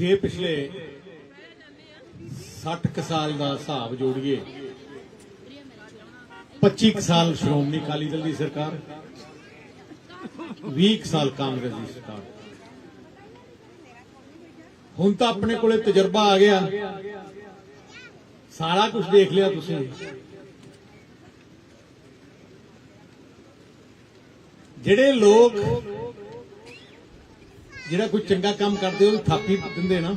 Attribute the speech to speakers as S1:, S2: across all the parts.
S1: ਜੇ ਪਿਛਲੇ 60 ਕੁ ਸਾਲ ਦਾ ਹਿਸਾਬ ਜੋੜੀਏ 25 ਕੁ ਸਾਲ ਸ਼੍ਰੋਮਣੀ ਅਕਾਲੀ ਦਲ ਦੀ ਸਰਕਾਰ 20 ਕੁ ਸਾਲ ਕਾਂਗਰਸ ਦੀ ਸਰਕਾਰ। ਹੁਣ ਤਾਂ ਆਪਣੇ ਕੋਲੇ ਤਜਰਬਾ ਆ ਗਿਆ। ਸਾਰਾ ਕੁਝ ਦੇਖ ਲਿਆ ਤੁਸੀਂ। ਜਿਹੜੇ ਲੋਕ ਜਿਹੜਾ ਕੋਈ ਚੰਗਾ ਕੰਮ ਕਰਦੇ ਉਹ ਥਾਪੀ ਦਿੰਦੇ ਨਾ,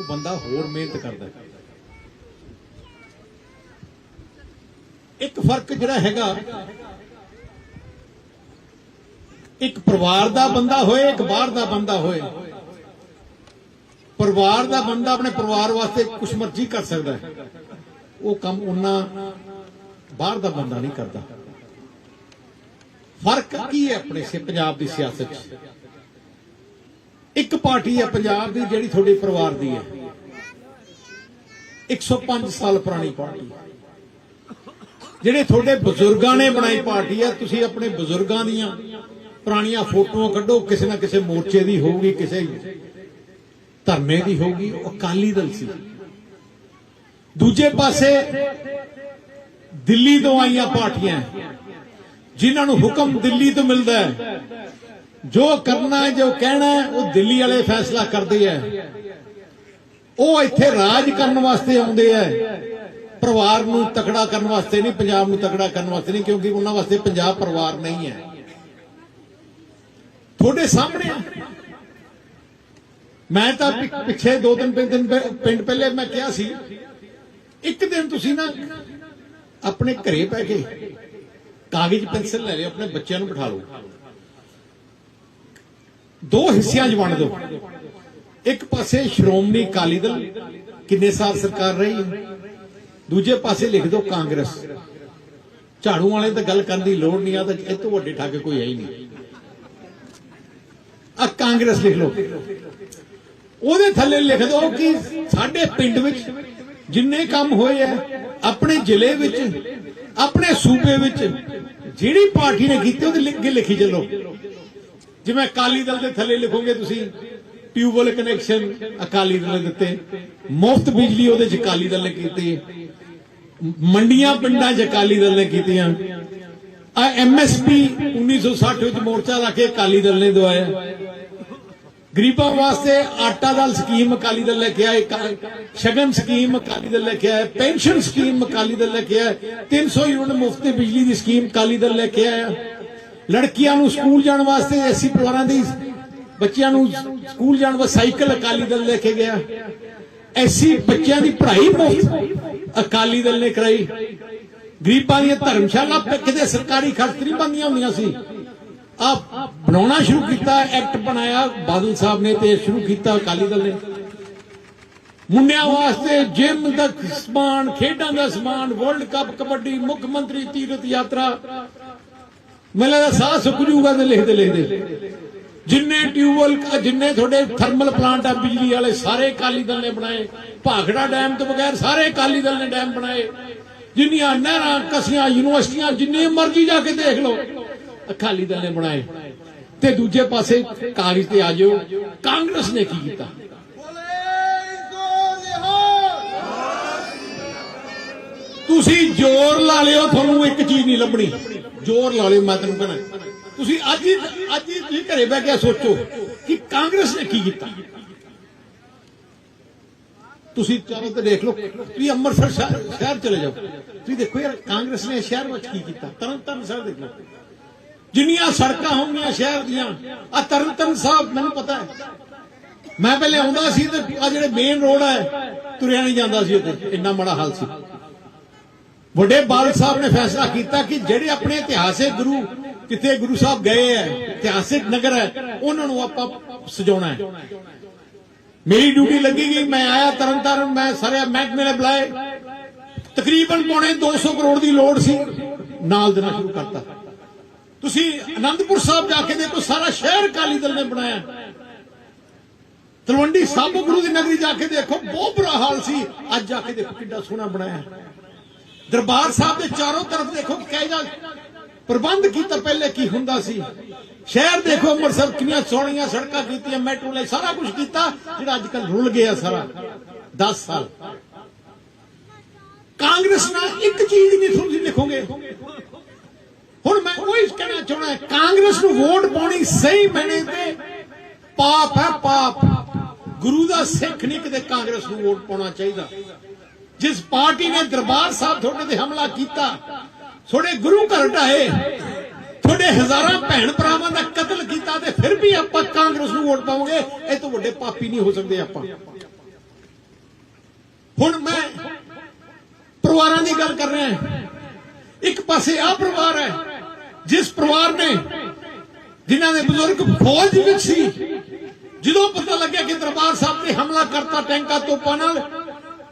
S1: ਉਹ ਬੰਦਾ ਹੋਰ ਮਿਹਨਤ ਕਰਦਾ ਇੱਕ ਫ਼ਰਕ ਜਿਹੜਾ ਹੈਗਾ, ਇੱਕ ਪਰਿਵਾਰ ਦਾ ਬੰਦਾ ਹੋਏ, ਇੱਕ ਬਾਹਰ ਦਾ ਬੰਦਾ ਹੋਏ। ਪਰਿਵਾਰ ਦਾ ਬੰਦਾ ਆਪਣੇ ਪਰਿਵਾਰ ਵਾਸਤੇ ਕੁਝ ਮਰਜ਼ੀ ਕਰ ਸਕਦਾ ਹੈ। ਉਹ ਕੰਮ ਉਹਨਾਂ ਬਾਹਰ ਦਾ ਬੰਦਾ ਨਹੀਂ ਕਰਦਾ। ਫ਼ਰਕ ਕੀ ਹੈ ਆਪਣੇ ਸੇ ਪੰਜਾਬ ਦੀ ਸਿਆਸਤ 'ਚ? ਇੱਕ ਪਾਰਟੀ ਹੈ ਪੰਜਾਬ ਦੀ ਜਿਹੜੀ ਤੁਹਾਡੇ ਪਰਿਵਾਰ ਦੀ ਹੈ। 105 ਸਾਲ ਪੁਰਾਣੀ ਪਾਰਟੀ ਜਿਹੜੇ ਤੁਹਾਡੇ ਬਜ਼ੁਰਗਾਂ ਨੇ ਬਣਾਈ ਪਾਰਟੀ ਹੈ, ਤੁਸੀਂ ਆਪਣੇ ਬਜ਼ੁਰਗਾਂ ਦੀਆਂ ਪੁਰਾਣੀਆਂ ਫੋਟੋਆਂ ਕੱਢੋ, ਕਿਸੇ ਨਾ ਕਿਸੇ ਮੋਰਚੇ ਦੀ ਹੋਊਗੀ, ਕਿਸੇ ਧਰਮੇ ਦੀ ਹੋਊਗੀ, ਉਹ ਅਕਾਲੀ ਦਲ ਸੀ। ਦੂਜੇ ਪਾਸੇ ਦਿੱਲੀ ਤੋਂ ਆਈਆਂ ਪਾਰਟੀਆਂ, ਜਿਨ੍ਹਾਂ ਨੂੰ ਹੁਕਮ ਦਿੱਲੀ ਤੋਂ ਮਿਲਦਾ ਹੈ ਜੋ ਕਰਨਾ ਜੋ ਕਹਿਣਾ ਉਹ ਦਿੱਲੀ ਵਾਲੇ ਫੈਸਲਾ ਕਰਦੇ ਹੈ ਉਹ ਇੱਥੇ ਰਾਜ ਕਰਨ ਵਾਸਤੇ ਆਉਂਦੇ ਹੈ ਪਰਿਵਾਰ ਨੂੰ ਤਕੜਾ ਕਰਨ ਵਾਸਤੇ ਨਹੀਂ, ਪੰਜਾਬ ਨੂੰ ਤਕੜਾ ਕਰਨ ਵਾਸਤੇ ਨਹੀਂ, ਕਿਉਂਕਿ ਉਹਨਾਂ ਵਾਸਤੇ ਪੰਜਾਬ ਪਰਿਵਾਰ ਨਹੀਂ ਹੈ। ਤੁਹਾਡੇ ਸਾਹਮਣੇ ਮੈਂ ਤਾਂ ਪਿੱਛੇ ਦੋ ਤਿੰਨ ਦਿਨ ਪਿੰਡ ਪਹਿਲੇ ਮੈਂ ਕਿਹਾ ਸੀ, ਇੱਕ ਦਿਨ ਤੁਸੀਂ ਨਾ ਆਪਣੇ ਘਰੇ ਬਹਿ ਕੇ ਕਾਗਜ਼, ਪੈਨਸਲ ਲੈ ਲਿਓ, ਆਪਣੇ ਬੱਚਿਆਂ ਨੂੰ ਬਿਠਾ ਲਓ। ਦੋ ਹਿੱਸਿਆਂ 'ਚ ਵੰਡ ਦਿਓ ਇੱਕ ਪਾਸੇ ਸ਼੍ਰੋਮਣੀ ਅਕਾਲੀ ਦਲ, ਕਿੰਨੇ ਸਾਲ ਸਰਕਾਰ ਰਹੀ? ਦੂਜੇ ਪਾਸੇ ਲਿਖ ਦਿਓ ਕਾਂਗਰਸ। ਝਾੜੂ ਵਾਲੇ ਤਾਂ ਗੱਲ ਕਰਨ ਦੀ ਲੋੜ ਨਹੀਂ ਆ, ਤਾਂ ਇਹ ਤੋਂ ਵੱਡੇ ਠੱਗ ਕੋਈ ਹੈ ਹੀ ਨਹੀਂ। ਆ ਕਾਂਗਰਸ ਲਿਖ ਲਓ। ਉਹਦੇ ਥੱਲੇ ਲਿਖ ਦਿਓ ਕਿ ਸਾਡੇ ਪਿੰਡ ਵਿੱਚ ਜਿੰਨੇ ਕੰਮ ਹੋਏ ਆ, ਆਪਣੇ ਜ਼ਿਲ੍ਹੇ ਵਿੱਚ, ਆਪਣੇ ਸੂਬੇ ਵਿੱਚ, ਜਿਹੜੀ ਪਾਰਟੀ ਨੇ ਕੀਤੇ, ਉਹਦੇ ਲਿਖ ਕੇ ਲਿਖੀ ਚੱਲੋ। ਜਿਵੇਂ ਅਕਾਲੀ ਦਲ ਦੇ ਥੱਲੇ ਲਿਖੋਗੇ ਤੁਸੀਂ, ਟਿਊਬਵੈਲ ਕਨੈਕਸ਼ਨ ਅਕਾਲੀ ਦਲ ਨੇ ਦਿੱਤੇ, ਮੁਫਤ ਬਿਜਲੀ ਉਹਦੇ ਚ ਅਕਾਲੀ ਦਲ ਨੇ ਕੀਤੀ, ਮੰਡੀਆਂ ਪਿੰਡਾਂ ਚ ਅਕਾਲੀ ਦਲ ਨੇ ਕੀਤੀਆਂ, ਆ ਐਮਐਸਪੀ 1960 ਵਿੱਚ ਮੋਰਚਾ ਲਾ ਕੇ ਅਕਾਲੀ ਦਲ ਨੇ ਦਵਾਇਆ। ਗਰੀਬਾਂ ਵਾਸਤੇ ਆਟਾ ਦਾਲ ਸਕੀਮ ਅਕਾਲੀ ਦਲ ਲੈ ਕੇ ਆਏ ਸ਼ਗਨ ਸਕੀਮ ਅਕਾਲੀ ਦਲ ਲੈ ਕੇ ਆਇਆ ਪੈਨਸ਼ਨ ਸਕੀਮ ਅਕਾਲੀ ਦਲ ਲੈ ਕੇ ਆਇਆ 300 ਯੂਨਿਟ ਮੁਫਤ ਬਿਜਲੀ ਦੀ ਸਕੀਮ ਅਕਾਲੀ ਦਲ ਲੈ ਕੇ ਆਇਆ ਲੜਕੀਆਂ ਨੂੰ ਸਕੂਲ ਜਾਣ ਵਾਸਤੇ ਐਸੀ ਪਰਿਵਾਰਾਂ ਦੀ ਬੱਚਿਆਂ ਨੂੰ ਸਕੂਲ ਜਾਣ ਵਾਸਤੇ ਸਾਈਕਲ ਅਕਾਲੀ ਦਲ ਲੈ ਕੇ ਗਿਆ। ਐਸੀ ਬੱਚਿਆਂ ਦੀ ਪੜ੍ਹਾਈ ਮੁਫਤ ਅਕਾਲੀ ਦਲ ਨੇ ਕਰਾਈ। ਗਰੀਬਾਂ ਦੀਆਂ ਧਰਮਸ਼ਾਲਾ ਕਿਤੇ ਸਰਕਾਰੀ ਖਰਚ ਨਹੀਂ ਬੰਦੀਆਂ ਹੁੰਦੀਆਂ ਸੀ। ਆ ਬਣਾਉਣਾ ਸ਼ੁਰੂ ਕੀਤਾ, ਐਕਟ ਬਣਾਇਆ, ਬਾਦਲ ਸਾਹਿਬ ਨੇ ਤੇ ਸ਼ੁਰੂ ਕੀਤਾ ਅਕਾਲੀ ਦਲ ਨੇ। ਮੁੰਡਿਆਂ ਵਾਸਤੇ ਜਿਮ ਦਾ ਸਮਾਨ, ਖੇਡਾਂ ਦਾ ਸਮਾਨ, ਵਰਲਡ ਕੱਪ ਕਬੱਡੀ, ਮੁੱਖ ਮੰਤਰੀ ਤੀਰਥ ਯਾਤਰਾ ਮੈਨੂੰ ਲੱਗਦਾ ਸਾਹ ਸੁੱਕ ਜੂਗਾ ਤੇ ਲਿਖਦੇ ਲਿਖਦੇ। ਜਿੰਨੇ ਟਿਊਬਵੈਲ, ਜਿੰਨੇ ਤੁਹਾਡੇ ਥਰਮਲ ਪਲਾਂਟ ਆ ਬਿਜਲੀ ਵਾਲੇ, ਸਾਰੇ ਅਕਾਲੀ ਦਲ ਨੇ ਬਣਾਏ। ਭਾਖੜਾ ਡੈਮ ਤੋਂ ਬਗੈਰ ਸਾਰੇ ਅਕਾਲੀ ਦਲ ਨੇ ਡੈਮ ਬਣਾਏ। ਜਿੰਨੀਆਂ ਨਹਿਰਾਂ, ਕਸੀਆਂ, ਯੂਨੀਵਰਸਿਟੀਆਂ, ਜਿੰਨੇ ਮਰਜ਼ੀ ਜਾ ਕੇ ਦੇਖ ਲਓ, ਅਕਾਲੀ ਦਲ ਨੇ ਬਣਾਏ। ਤੇ ਦੂਜੇ ਪਾਸੇ ਕਾਗਜ਼ ਤੇ ਆ ਜਾਓ। ਕਾਂਗਰਸ ਨੇ ਕੀ ਕੀਤਾ? ਤੁਸੀਂ ਜ਼ੋਰ ਲਾ ਲਿਓ, ਤੁਹਾਨੂੰ ਇੱਕ ਚੀਜ਼ ਨਹੀਂ ਲੱਭਣੀ। ਜ਼ੋਰ ਲਾ ਲਿਓ ਮੈਂ ਤੈਨੂੰ ਕਹਿੰਦਾ ਤੁਸੀਂ ਅੱਜ ਹੀ ਅੱਜ ਹੀ ਤੁਸੀਂ ਘਰੇ ਬਹਿ ਕੇ ਸੋਚੋ ਕਿ ਕਾਂਗਰਸ ਨੇ ਕੀ ਕੀਤਾ। ਤੁਸੀਂ ਚਾਰੋਂ ਤੇ ਦੇਖ ਲਓ, ਤੁਸੀਂ ਅੰਮ੍ਰਿਤਸਰ ਸ਼ਹਿਰ ਚਲੇ ਜਾਓ। ਤੁਸੀਂ ਦੇਖੋ ਯਾਰ, ਕਾਂਗਰਸ ਨੇ ਸ਼ਹਿਰ ਵਿੱਚ ਕੀ ਕੀਤਾ? ਤਰਨਤਾਰਨ ਸਾਹਿਬ ਦੇਖ ਲਓ। ਜਿੰਨੀਆਂ ਸੜਕਾਂ ਹੋਣਗੀਆਂ ਸ਼ਹਿਰ ਦੀਆਂ ਆ ਤਰਨਤਾਰਨ ਸਾਹਿਬ, ਮੈਨੂੰ ਪਤਾ ਹੈ। ਮੈਂ ਪਹਿਲੇ ਆਉਂਦਾ ਸੀ ਤੇ ਆ ਜਿਹੜੇ ਮੇਨ ਰੋਡ ਹੈ ਤੁਰਿਆ ਨਹੀਂ ਜਾਂਦਾ ਸੀ ਉੱਥੇ। ਇੰਨਾ ਮਾੜਾ ਹਾਲ ਸੀ। ਵੱਡੇ ਬਾਲ ਸਾਹਿਬ ਨੇ ਫੈਸਲਾ ਕੀਤਾ ਕਿ ਜਿਹੜੇ ਆਪਣੇ ਇਤਿਹਾਸਿਕ ਗੁਰੂ ਕਿਤੇ ਗੁਰੂ ਸਾਹਿਬ ਗਏ ਹੈ, ਇਤਿਹਾਸਿਕ ਨਗਰ ਹੈ, ਉਹਨਾਂ ਨੂੰ ਆਪਾਂ ਸਜਾਉਣਾ ਹੈ। ਮੇਰੀ ਡਿਊਟੀ ਲੱਗੀ ਗਈ, ਮੈਂ ਆਇਆ ਤਰਨਤਾਰਨ, ਮੈਂ ਸਾਰੇ ਮਹਿਕਮੇ ਨੇ ਬੁਲਾਏ। ਤਕਰੀਬਨ ਪੌਣੇ 200 ਕਰੋੜ ਦੀ ਲੋੜ ਸੀ, ਨਾਲ ਦੇਣਾ ਸ਼ੁਰੂ ਕਰਤਾ। ਤੁਸੀਂ ਅਨੰਦਪੁਰ ਸਾਹਿਬ ਜਾ ਕੇ ਦੇਖੋ, ਸਾਰਾ ਸ਼ਹਿਰ ਅਕਾਲੀ ਦਲ ਨੇ ਬਣਾਇਆ। ਤਲਵੰਡੀ ਸਾਬੋ ਗੁਰੂ ਦੀ ਨਗਰੀ ਜਾ ਕੇ ਦੇਖੋ, ਬਹੁਤ ਬੁਰਾ ਹਾਲ ਸੀ। ਅੱਜ ਜਾ ਕੇ ਦੇਖੋ ਕਿੰਨਾ ਸੋਹਣਾ ਬਣਾਇਆ। ਦਰਬਾਰ ਸਾਹਿਬ ਦੇ ਚਾਰੋਂ ਤਰਫ ਦੇਖੋ ਕਿਹੋ ਪ੍ਰਬੰਧ ਕੀਤਾ। ਪਹਿਲੇ ਕੀ ਹੁੰਦਾ ਸੀ? ਸ਼ਹਿਰ ਦੇਖੋ, ਅੰਮ੍ਰਿਤਸਰ ਕਿੰਨੀਆਂ ਸੋਹਣੀਆਂ ਸੜਕਾਂ ਕੀਤੀਆਂ, ਮੈਟਰੋ ਲਈ ਸਾਰਾ ਕੁਝ ਕੀਤਾ, ਜਿਹੜਾ ਅੱਜ ਕੱਲ ਰੁਲ ਗਿਆ ਸਾਰਾ। 10 ਸਾਲ। ਕਾਂਗਰਸ ਨਾਲ ਇੱਕ ਚੀਜ਼ ਨਹੀਂ ਤੁਸੀਂ ਲਿਖੋਗੇ ਹੁਣ ਮੈਂ ਉਹੀ ਕਹਿਣਾ ਚਾਹਣਾ ਕਾਂਗਰਸ ਨੂੰ ਵੋਟ ਪਾਉਣੀ ਸਹੀ ਮੈਨੇ ਤੇ ਪਾਪ ਹੈ ਪਾਪ। ਗੁਰੂ ਦਾ ਸਿੱਖ ਨਹੀਂ ਕਿਤੇ ਕਾਂਗਰਸ ਨੂੰ ਵੋਟ ਪਾਉਣਾ ਚਾਹੀਦਾ। ਜਿਸ ਪਾਰਟੀ ਨੇ ਦਰਬਾਰ ਸਾਹਿਬ ਤੁਹਾਡੇ ਤੇ ਹਮਲਾ ਕੀਤਾ, ਤੁਹਾਡੇ ਗੁਰੂ ਘਰ ਢਾਏ ਤੁਹਾਡੇ ਹਜ਼ਾਰਾਂ ਭੈਣ ਭਰਾਵਾਂ ਦਾ ਕਤਲ ਕੀਤਾ ਤੇ ਫਿਰ ਵੀ ਆਪਾਂ ਕਾਂਗਰਸ ਨੂੰ ਵੋਟ ਪਾਵਾਂਗੇ, ਇਹ ਤੋਂ ਵੱਡੇ ਪਾਪੀ ਨਹੀਂ ਹੋ ਸਕਦੇ ਆਪਾਂ। ਹੁਣ ਮੈਂ ਪਰਿਵਾਰਾਂ ਦੀ ਗੱਲ ਕਰ ਰਿਹਾ ਇੱਕ ਪਾਸੇ ਆ ਪਰਿਵਾਰ ਹੈ, ਜਿਸ ਪਰਿਵਾਰ ਨੇ ਜਿਨ੍ਹਾਂ ਦੇ ਬਜ਼ੁਰਗ ਫੌਜ ਵਿੱਚ ਸੀ, ਜਦੋਂ ਪਤਾ ਲੱਗਿਆ ਕਿ ਦਰਬਾਰ ਸਾਹਿਬ ਤੇ ਹਮਲਾ ਕਰਤਾ ਟੈਂਕਾਂ ਤੋਪਾਂ ਨਾਲ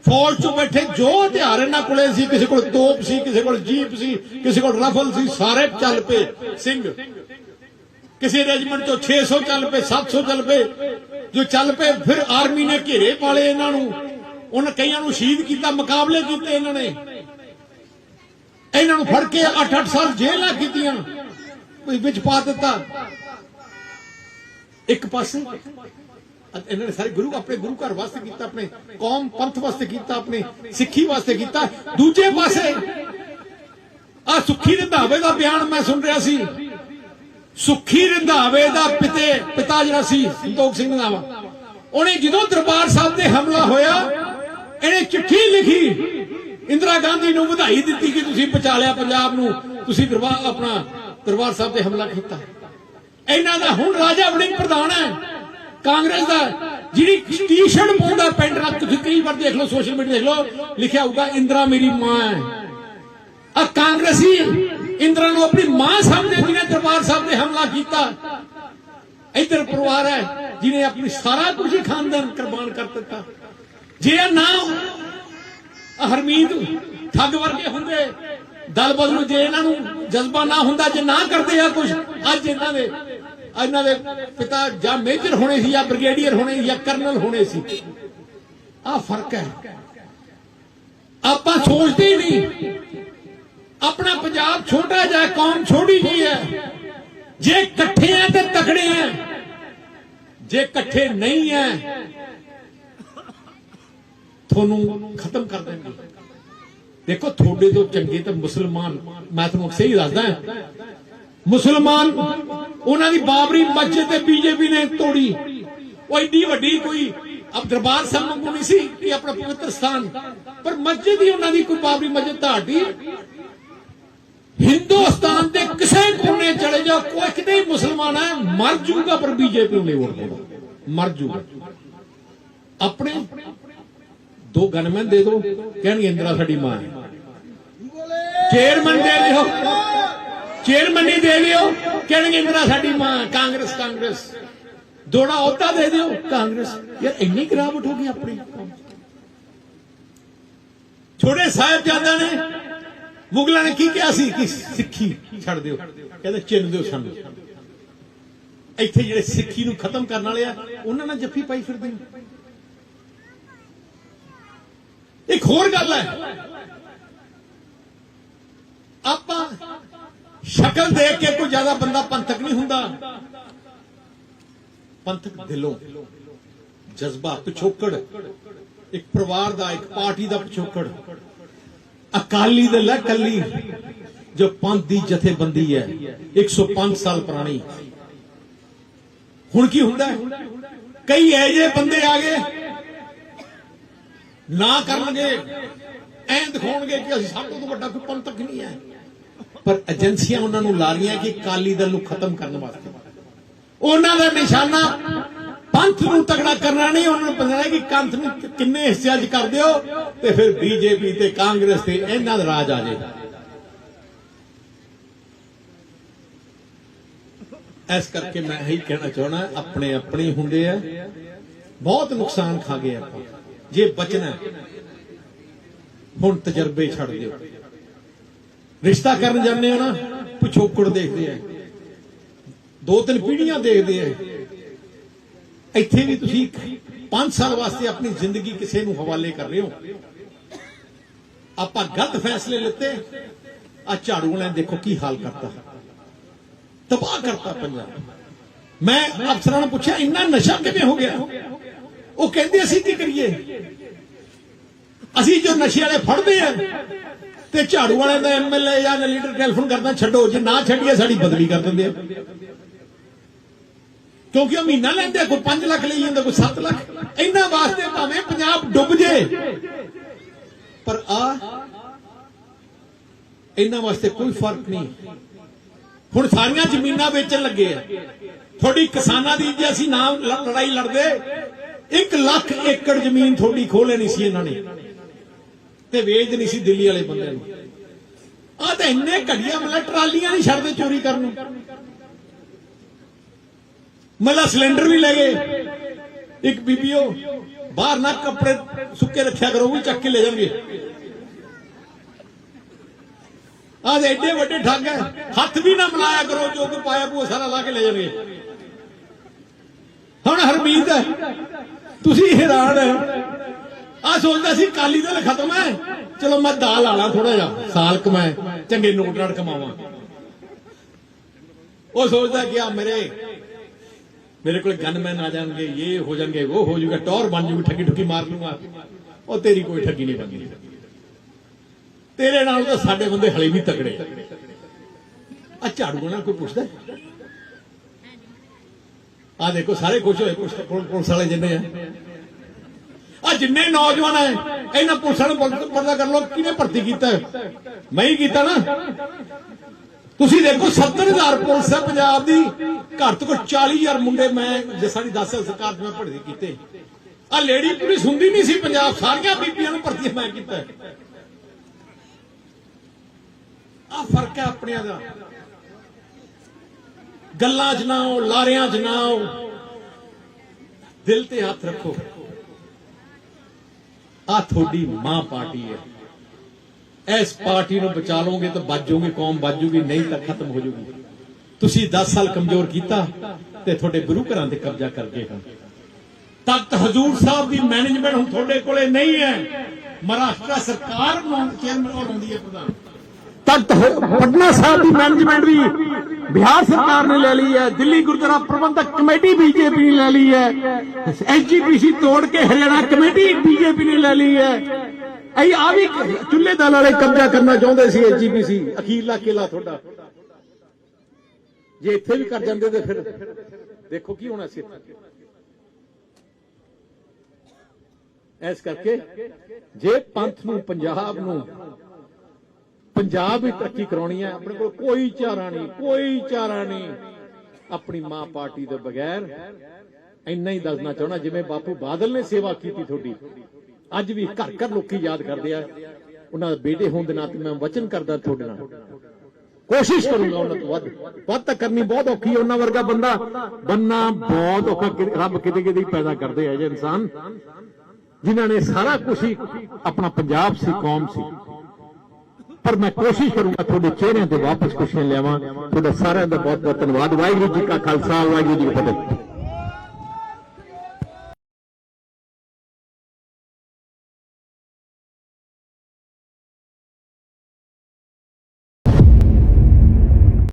S1: ਫੌਜ 'ਚ ਬੈਠੇ ਜੋ ਹਥਿਆਰ ਇਹਨਾਂ ਕੋਲੇ ਸੀ, ਕਿਸੇ ਕੋਲ ਤੋਪ ਸੀ, ਕਿਸੇ ਕੋਲ ਜੀਪ ਸੀ, ਕਿਸੇ ਕੋਲ ਰਫਲ ਸੀ, ਸਾਰੇ ਚੱਲ ਪਏ। ਸਿੰਘ, ਕਿਸੇ ਰੈਜੀਮੈਂਟ ਤੋਂ 600 ਚੱਲ ਪਏ 700 ਚੱਲ ਪਏ। ਜੋ ਚੱਲ ਪਏ, ਫਿਰ ਆਰਮੀ ਨੇ ਘੇਰੇ ਪਾਲੇ ਇਹਨਾਂ ਨੂੰ। ਉਹਨਾਂ ਕਈਆਂ ਨੂੰ ਸ਼ਹੀਦ ਕੀਤਾ, ਮੁਕਾਬਲੇ ਕੀਤੇ ਇਹਨਾਂ ਨੇ। ਇਹਨਾਂ ਨੂੰ ਫੜ ਕੇ 8-8 ਸਾਲ ਜੇਲ੍ਹਾਂ ਕੀਤੀਆਂ। ਕੋਈ ਵਿੱਚ ਪਾ ਦਿੱਤਾ। ਇੱਕ ਪਾਸੇ ਇਹਨਾਂ ਨੇ ਸਾਰੇ ਗੁਰੂ ਆਪਣੇ ਗੁਰੂ ਘਰ ਵਾਸਤੇ ਕੀਤਾ, ਆਪਣੇ ਕੌਮ ਪੰਥ ਵਾਸਤੇ ਕੀਤਾ, ਆਪਣੇ ਸਿੱਖੀ ਵਾਸਤੇ ਕੀਤਾ। ਦੂਜੇ ਪਾਸੇ ਆ ਸੁੱਖੀ ਰੰਧਾਵੇ ਦਾ ਬਿਆਨ ਮੈਂ ਸੁਣ ਰਿਹਾ ਸੀ। ਸੁੱਖੀ ਰੰਧਾਵੇ ਦਾ ਪਿਤੇ, ਪਿਤਾ ਜਿਹੜਾ ਸੀ, ਸੰਤੋਖ ਸਿੰਘ ਰੰਧਾਵਾ ਉਹਨੇ ਜਦੋਂ ਦਰਬਾਰ ਸਾਹਿਬ ਤੇ ਹਮਲਾ ਹੋਇਆ, ਇਹਨੇ ਚਿੱਠੀ ਲਿਖੀ। ਇੰਦਰਾ ਗਾਂਧੀ ਨੂੰ ਵਧਾਈ ਦਿੱਤੀ ਕਿ ਤੁਸੀਂ ਬਚਾ ਲਿਆ ਪੰਜਾਬ ਨੂੰ, ਤੁਸੀਂ ਦਰਬਾਰ, ਆਪਣਾ ਦਰਬਾਰ ਸਾਹਿਬ ਤੇ ਹਮਲਾ ਕੀਤਾ। ਇਹਨਾਂ ਦਾ ਹੁਣ ਰਾਜਾ ਵੜਿੰਗ ਪ੍ਰਧਾਨ ਹੈ। ਕਾਂਗਰਸ ਦਾ, ਜਿਹੜੀ ਟੀ-ਸ਼ਰਟ ਪਾਉਂਦਾ, ਪੈਂਟ ਨਾਲ ਤੁਸੀਂ ਕਈ ਵਾਰ ਦੇਖ ਲਓ ਸੋਸ਼ਲ ਮੀਡੀਆ ਦੇਖ ਲਓ, ਲਿਖਿਆ ਹੋਊਗਾ, ਇੰਦਰਾ ਮੇਰੀ ਮਾਂ ਹੈ। ਆ ਕਾਂਗਰਸੀ ਇੰਦਰਾ ਨੂੰ ਆਪਣੀ ਮਾਂ ਸਮਝਦੇ ਜਿਹਨੇ ਦਰਬਾਰ ਸਾਹਿਬ ਤੇ ਹਮਲਾ ਕੀਤਾ। ਇੱਧਰ ਪਰਿਵਾਰ ਹੈ, ਜਿਹਨੇ ਆਪਣੀ ਸਾਰਾ ਕੁਝ ਹੀ ਖਾਨਦਾਨ ਕੁਰਬਾਨ ਕਰ ਦਿੱਤਾ। ਜੇ ਨਾ ਹਰਮੀਤ ਠੱਗ ਵਰਗੇ ਹੁੰਦੇ, ਦਲ ਬਦਲ ਨੂੰ ਜੇ ਇਹਨਾਂ ਨੂੰ ਜਜ਼ਬਾ ਨਾ ਹੁੰਦਾ, ਜੇ ਨਾ ਕਰਦੇ ਆ ਕੁਝ, ਅੱਜ ਇਹਨਾਂ ਦੇ ਇਹਨਾਂ ਦੇ ਪਿਤਾ ਜਾਂ ਮੇਜਰ ਹੋਣੇ ਸੀ ਜਾਂ ਬ੍ਰਿਗੇਡੀਅਰ ਹੋਣੇ ਸੀ ਜਾਂ ਕਰਨਲ ਹੋਣੇ ਸੀ। ਆ ਫ਼ਰਕ ਹੈ। ਆਪਾਂ ਸੋਚਦੇ ਨਹੀਂ। ਆਪਣਾ ਪੰਜਾਬ ਛੋਟਾ ਜਿਹਾ, ਕੌਮ ਛੋਟੀ ਜੀ ਹੈ। ਜੇ ਇਕੱਠੇ ਆ ਤੇ ਤਕੜੇ ਆ। ਜੇ ਇਕੱਠੇ ਨਹੀਂ ਹੈ ਤੁਹਾਨੂੰ ਖਤਮ ਕਰ ਦੇਣਗੇ ਦੇਖੋ, ਤੁਹਾਡੇ ਤੋਂ ਚੰਗੇ ਤਾਂ ਮੁਸਲਮਾਨ, ਮੈਂ ਤੁਹਾਨੂੰ ਸਹੀ ਦੱਸਦਾ। ਮੁਸਲਮਾਨ, ਉਹਨਾਂ ਦੀ ਬਾਬਰੀ ਮਸਜਿਦ ਤੇ ਬੀਜੇਪੀ ਨੇ ਤੋੜੀ। ਉਹ ਏਡੀ ਵੱਡੀ ਕੋਈ ਅਬ ਦਰਬਾਰ ਸਾਹਿਬ ਵਾਂਗੂ ਨਹੀਂ ਸੀ ਕਿ ਆਪਣਾ ਪਵਿੱਤਰ ਸਥਾਨ। ਪਰ ਮਸਜਿਦ ਹੀ ਉਹਨਾਂ ਦੀ ਕੋਈ ਬਾਬਰੀ ਮਸਜਿਦ ਤੁਹਾਡੀ। ਹਿੰਦੁਸਤਾਨ ਦੇ ਕਿਸੇ ਕੋਨੇ ਚਲੇ ਜਾਓ, ਕੋਈ ਕਿਤੇ ਹੀ ਮੁਸਲਮਾਨ ਹੈ, ਮਰ ਜੂਗਾ, ਪਰ ਬੀਜੇਪੀ ਨੂੰ ਨਹੀਂ ਵੋਟ ਪਾਉਣਾ ਮਰ ਜੂਗਾ। ਆਪਣੇ ਦੋ ਗਨਮੈਨ ਦੇ ਦਿਓ, ਕਹਿਣਗੇ ਇੰਦਰਾ ਸਾਡੀ ਮਾਂ ਹੈ। ਚੇਅਰਮੈਨ ਦੇ ਦਿਓ। ਚੇਅਰਮੈਨ ਦੇ ਦਿਓ, ਕਹਿਣਗੇ ਇੰਦਰਾ ਸਾਡੀ ਮਾਂ, ਕਾਂਗਰਸ ਕਾਂਗਰਸ। ਦੋੜਾ ਅਹੁਦਾ ਦੇ ਦਿਓ, ਕਾਂਗਰਸ। ਯਾਰ ਇੰਨੀ ਗਿਰਾਵਟ ਹੋ ਗਈ ਆਪਣੀ। ਛੋੜੇ ਸਾਹਿਬਜ਼ਾਦਿਆਂ ਨੇ ਮੁਗਲਾਂ ਨੇ ਕੀ ਕਿਹਾ ਸੀ? ਕਿ ਸਿੱਖੀ ਛੱਡ ਦਿਓ। ਕਹਿੰਦੇ ਚਿੰਨ ਦਿਓ ਸਾਨੂੰ। ਇੱਥੇ ਜਿਹੜੇ ਸਿੱਖੀ ਨੂੰ ਖਤਮ ਕਰਨ ਵਾਲੇ ਆ, ਉਹਨਾਂ ਨਾਲ ਜੱਫੀ ਪਾਈ ਫਿਰਦੇ ਨੇ। ਇੱਕ ਹੋਰ ਗੱਲ ਹੈ ਆਪਾਂ ਸ਼ਕਲ ਦੇਖ ਕੇ ਕੋਈ ਜ਼ਿਆਦਾ ਬੰਦਾ ਪੰਥਕ ਨਹੀਂ ਹੁੰਦਾ। ਪੰਥਕ ਦਿਲੋਂ ਜਜ਼ਬਾ ਪਿਛੋਕੜ, ਇੱਕ ਪਰਿਵਾਰ ਦਾ, ਇੱਕ ਪਾਰਟੀ ਦਾ ਪਿਛੋਕੜ। ਅਕਾਲੀ ਦਲ ਹੈ ਕੱਲੀ, ਜੋ ਪੰਥ ਦੀ ਜਥੇਬੰਦੀ ਹੈ 105 ਸਾਲ ਪੁਰਾਣੀ। ਹੁਣ ਕੀ ਹੁੰਦਾ ਕਈ ਐਜੇ ਬੰਦੇ ਆ ਗਏ, ਨਾ ਕਰਨਗੇ, ਐਂ ਦਿਖਾਉਣਗੇ ਕਿ ਅਸੀਂ ਸਭ ਤੋਂ ਵੱਡਾ ਕੋਈ ਪੰਥਕ ਨਹੀਂ ਹੈ। ਪਰ ਏਜੰਸੀਆਂ ਉਹਨਾਂ ਨੂੰ ਲਾ ਰਹੀਆਂ ਕਿ ਕਾਲੀ ਦਲ ਨੂੰ ਖਤਮ ਕਰਨ ਵਾਸਤੇ। ਉਹਨਾਂ ਦਾ ਨਿਸ਼ਾਨਾ ਪੰਥ ਨੂੰ ਤਗੜਾ ਕਰਨਾ ਨਹੀਂ, ਉਹਨਾਂ ਨੂੰ ਪਤਾ ਹੈ ਕਿ ਕੰਥ ਨੂੰ ਕਿੰਨੇ ਹਿੱਸਿਆਂ 'ਚ ਕਰ ਦਿਓ ਤੇ ਫਿਰ ਬੀਜੇਪੀ ਤੇ ਕਾਂਗਰਸ ਤੇ ਇਹਨਾਂ ਦਾ ਰਾਜ ਆ ਜਾਏਗਾ ਇਸ ਕਰਕੇ ਮੈਂ ਇਹੀ ਕਹਿਣਾ ਚਾਹਣਾ ਆਪਣੇ ਆਪਣੇ ਹੁੰਦੇ ਆ, ਬਹੁਤ ਨੁਕਸਾਨ ਖਾ ਗਏ ਆਪਾਂ। ਜੇ ਬਚਣਾ ਹੁਣ ਤਜਰਬੇ ਛੱਡ ਦਿਓ। ਰਿਸ਼ਤਾ ਕਰਨ ਜਾਂਦੇ ਹੋ ਨਾ, ਪਿਛੋਕੜ ਦੇਖਦੇ ਆ। ਦੋ ਤਿੰਨ ਪੀੜ੍ਹੀਆਂ ਦੇਖਦੇ ਆ। ਇੱਥੇ ਵੀ ਤੁਸੀਂ 5 ਸਾਲ ਵਾਸਤੇ ਆਪਣੀ ਜ਼ਿੰਦਗੀ ਕਿਸੇ ਨੂੰ ਹਵਾਲੇ ਕਰ ਰਹੇ ਹੋ। ਆਪਾਂ ਗਲਤ ਫੈਸਲੇ ਲਿੱਤੇ ਆ ਝਾੜੂ ਵਾਲਿਆਂ ਦੇਖੋ ਕੀ ਹਾਲ ਕਰਤਾ। ਤਬਾਹ ਕਰਤਾ ਪੰਜਾਬ। ਮੈਂ ਅਫਸਰਾਂ ਨੂੰ ਪੁੱਛਿਆ, ਇੰਨਾ ਨਸ਼ਾ ਕਿਵੇਂ ਹੋ ਗਿਆ? ਉਹ ਕਹਿੰਦੇ ਅਸੀਂ ਕੀ ਕਰੀਏ? ਅਸੀਂ ਜੋ ਨਸ਼ੇ ਵਾਲੇ ਫੜਦੇ ਆ ਤੇ ਝਾੜੂ ਵਾਲੇ ਦਾ ਐਮਐਲਏ ਜਾਂ ਲੀਡਰ ਟੈਲੀਫੋਨ ਕਰਦਾ, ਛੱਡੋ, ਜੇ ਨਾ ਛੱਡੀਏ ਸਾਡੀ ਬਦਲੀ ਕਰ ਦਿੰਦੇ ਆ। ਕਿਉਂਕਿ ਉਹ ਮਹੀਨਾ ਲੈਂਦੇ ਕੋਈ 5 ਲੱਖ ਲਈ ਜਾਂਦਾ, ਕੋਈ 7 ਲੱਖ। ਇਹਨਾਂ ਵਾਸਤੇ ਭਾਵੇਂ ਪੰਜਾਬ ਡੁੱਬ ਜੇ। ਪਰ ਆ, ਇਹਨਾਂ ਵਾਸਤੇ ਕੋਈ ਫ਼ਰਕ ਨਹੀਂ। ਹੁਣ ਸਾਰੀਆਂ ਜ਼ਮੀਨਾਂ ਵੇਚਣ ਲੱਗੇ ਆ। ਤੁਹਾਡੀ ਕਿਸਾਨਾਂ ਦੀ ਜੇ ਅਸੀਂ ਨਾ ਲੜਾਈ ਲੜਦੇ 1 ਲੱਖ ਏਕੜ ਜ਼ਮੀਨ ਤੁਹਾਡੀ ਖੋਲੇ ਨਹੀਂ ਸੀ ਇਹਨਾਂ ਨੇ। ਤੇ ਵੇਚ ਨਹੀਂ ਸੀ ਦਿੱਲੀ ਵਾਲੇ ਬੰਦੇ ਨੂੰ। ਆ ਤਾਂ ਇੰਨੇ ਘੜੀਆਂ ਮਤਲਬ ਟਰਾਲੀਆਂ ਨਹੀਂ ਛੱਡਦੇ ਚੋਰੀ ਕਰਨ ਨੂੰ। ਮਤਲਬ ਸਿਲੰਡਰ ਵੀ ਲੈ ਗਏ। ਇੱਕ ਬੀਬੀਓ ਬਾਹਰ ਨਾ ਕੱਪੜੇ ਸੁੱਕੇ ਰੱਖਿਆ ਕਰੋ, ਉਹ ਵੀ ਚੱਕ ਕੇ ਲੈ ਜਾਣਗੇ। ਆਹ ਦੇ ਐਡੇ ਵੱਡੇ ਠੱਗ ਹੈ। ਹੱਥ ਵੀ ਨਾ ਮਿਲਾਇਆ ਕਰੋ, ਜੋ ਕੋ ਪਾਇਆ ਪੂਆ ਸਾਰਾ ਲਾ ਕੇ ਲੈ ਜਾਣਗੇ। ਹੁਣ ਹਰਮੀਤ ਹੈ, ਤੁਸੀਂ ਹੈਰਾਨ ਹੈ ਆ ਸੋਚਦਾ ਸੀ ਕਾਲੀ ਦਲ ਖਤਮ ਹੈ। ਚਲੋ ਮੈਂ ਦਾਲ ਆਲਾ ਥੋੜਾ ਜਿਹਾ। ਸਾਲ ਕਮਾਏ ਚੰਗੇ ਨੋਟ ਨਾਲ ਕਮਾਵਾਂ। ਉਹ ਸੋਚਦਾ ਕਿ ਆ ਮੇਰੇ ਮੇਰੇ ਕੋਲ ਗਨਮੈਨ ਆ ਜਾਣਗੇ, ਇਹ ਹੋ ਜਾਣਗੇ, ਉਹ ਹੋ ਜਾਊਗਾ, ਟੌਰ ਬਣ ਜੂਗੀ ਠੱਗੀ ਠੁੱਗੀ ਮਾਰ ਲੂੰਗਾ ਉਹ ਤੇਰੀ ਕੋਈ ਠੱਗੀ ਨਹੀਂ ਬਣਦੀ। ਤੇਰੇ ਨਾਲ ਤਾਂ ਸਾਡੇ ਬੰਦੇ ਹਲੇ ਵੀ ਤਕੜੇ ਆ। ਝਾੜੂ ਨਾਲ ਕੋਈ ਪੁੱਛਦਾ? ਆ ਦੇਖੋ, ਸਾਰੇ ਖੁਸ਼ ਹੋਏ ਪੁਲਿਸ ਪੁਲਿਸ ਵਾਲੇ ਜਿੰਨੇ ਆ। ਆ ਜਿੰਨੇ ਨੌਜਵਾਨ ਹੈ ਇਹਨਾਂ ਪੁਲਿਸਾਂ ਨੂੰ ਪਤਾ ਕਰ ਲੋ ਕਿਹਨੇ ਭਰਤੀ ਕੀਤਾ। ਮੈਂ ਹੀ ਕੀਤਾ ਨਾ। ਤੁਸੀਂ ਦੇਖੋ 70000 ਪੁਲਿਸ ਹੈ ਪੰਜਾਬ ਦੀ। ਘੱਟ ਤੋਂ ਘੱਟ 40000 ਮੁੰਡੇ ਮੈਂ ਜਿਸਾਂ ਦੀ 10 ਸਾਲ ਸਰਕਾਰ 'ਚ ਮੈਂ ਭਰਤੀ ਕੀਤੇ। ਆ ਲੇਡੀ ਪੁਲਿਸ ਹੁੰਦੀ ਨਹੀਂ ਸੀ ਪੰਜਾਬ, ਸਾਰੀਆਂ ਬੀਬੀਆਂ ਨੂੰ ਭਰਤੀ ਮੈਂ ਕੀਤਾ। ਆ ਫ਼ਰਕ ਹੈ ਆਪਣਿਆਂ ਦਾ। ਗੱਲਾਂ 'ਚ ਨਾ ਆਓ, ਲਾਰਿਆਂ 'ਚ ਨਾ ਆਓ। ਦਿਲ ਤੇ ਹੱਥ ਰੱਖੋ। ਆ ਤੁਹਾਡੀ ਮਾਂ ਪਾਰਟੀ ਹੈ। ਇਸ ਪਾਰਟੀ ਨੂੰ ਬਚਾ ਲਓਗੇ ਤਾਂ ਬਚ ਕੌਮ ਬਚ ਨਹੀਂ ਤਾਂ ਖਤਮ ਹੋ ਜੂਗੀ। ਤੁਸੀਂ 10 ਸਾਲ ਕਮਜ਼ੋਰ ਕੀਤਾ ਤੇ ਤੁਹਾਡੇ ਗੁਰੂ ਘਰਾਂ ਤੇ ਕਬਜ਼ਾ ਕਰ ਗਏ ਹਨ ਤਖਤ ਹਜ਼ੂਰ ਸਾਹਿਬ ਦੀ ਮੈਨੇਜਮੈਂਟ ਹੁਣ ਤੁਹਾਡੇ ਕੋਲੇ ਨਹੀਂ ਹੈ। ਮਹਾਰਾਸ਼ਟਰ ਸਰਕਾਰ ਬਣਾਉਣ ਚੇਅਰਮੈਨ ਬਣਾਉਂਦੀ ਹੈ ਪ੍ਰਧਾਨ। ਤਖਤ ਪਟਨਾ ਸਾਹਿਬ ਦੀ ਮੈਨੇਜਮੈਂਟ ਵੀ ਬਿਹਾਰ ਸਰਕਾਰ ਨੇ ਲੈ ਲਈ ਹੈ ਦਿੱਲੀ ਗੁਰਦੁਆਰਾ ਪ੍ਰਬੰਧਕ ਕਮੇਟੀ ਬੀਜੇਪੀ ਨੇ ਲੈ ਲਈ ਹੈ ਐਸਜੀਪੀਸੀ ਤੋੜ ਕੇ ਹਰਿਆਣਾ ਕਮੇਟੀ ਬੀਜੇਪੀ ਨੇ ਲੈ ਲਈ ਹੈ ਅਈ ਆ ਵੀ ਚੁੱਲ੍ਹੇ ਦਲ ਵਾਲੇ ਕਬਜ਼ਾ ਕਰਨਾ ਚਾਹੁੰਦੇ ਸੀ ਐਸਜੀਪੀਸੀ ਅਖੀਰਲਾ ਕਿਲਾ ਤੁਹਾਡਾ ਜੇ ਇੱਥੇ ਵੀ ਕਰ ਜਾਂਦੇ ਤੇ ਫਿਰ ਦੇਖੋ ਕੀ ਹੋਣਾ ਸੀ ਇੱਥੇ। ਇਸ ਕਰਕੇ ਜੇ ਪੰਥ ਨੂੰ ਪੰਜਾਬ ਨੂੰ ਪੰਜਾਬ ਵੀ ਤਰੱਕੀ ਕਰਾਉਣੀ ਹੈ, ਆਪਣੇ ਕੋਲ ਕੋਈ ਚਾਰਾ ਨਹੀਂ, ਕੋਈ ਚਾਰਾ ਨਹੀਂ। ਆਪਣੀ ਮਾਂ ਪਾਰਟੀ ਦੇ ਬਗੈਰ ਇੰਨਾ ਹੀ ਦੱਸਣਾ ਚਾਹਣਾ ਜਿਵੇਂ ਬਾਪੂ ਬਾਦਲ ਨੇ ਸੇਵਾ ਕੀਤੀ ਤੁਹਾਡੀ। ਅੱਜ ਵੀ ਘਰ ਘਰ ਲੋਕੀ ਯਾਦ ਕਰਦੇ ਆ, ਉਹਨਾਂ ਦੇ ਬੇਟੇ ਹੋਣ ਦੇ ਨਾਤੇ ਮੈਂ ਵਚਨ ਕਰਦਾ ਤੁਹਾਡੇ ਨਾਲ। ਕੋਸ਼ਿਸ਼ ਕਰੂੰਗਾ ਉਹਨਾਂ ਤੋਂ ਵੱਧ ਵੱਧ ਤਾਂ ਕਰਨੀ ਬਹੁਤ ਔਖੀ ਉਹਨਾਂ ਵਰਗਾ ਬੰਦਾ ਬੰਨਾ ਬਹੁਤ ਔਖਾ ਰੱਬ ਕਿਤੇ ਕਿਤੇ ਪੈਦਾ ਕਰਦੇ ਆ ਜੇ ਇਨਸਾਨ, ਜਿਨ੍ਹਾਂ ਨੇ ਸਾਰਾ ਕੁਝ ਹੀ ਆਪਣਾ ਪੰਜਾਬ ਸੀ, ਕੌਮ ਸੀ। ਪਰ ਮੈਂ ਕੋਸ਼ਿਸ਼ ਕਰੂੰਗਾ ਤੁਹਾਡੇ ਚਿਹਰਿਆਂ ਤੇ ਵਾਪਸ ਖੁਸ਼ੀਆਂ ਲਿਆਵਾਂ। ਤੁਹਾਡਾ ਸਾਰਿਆਂ ਦਾ ਬਹੁਤ ਬਹੁਤ ਧੰਨਵਾਦ। ਵਾਹਿਗੁਰੂ ਜੀ ਕਾ ਖਾਲਸਾ, ਵਾਹਿਗੁਰੂ ਜੀ ਕੀ ਫਤਿਹ।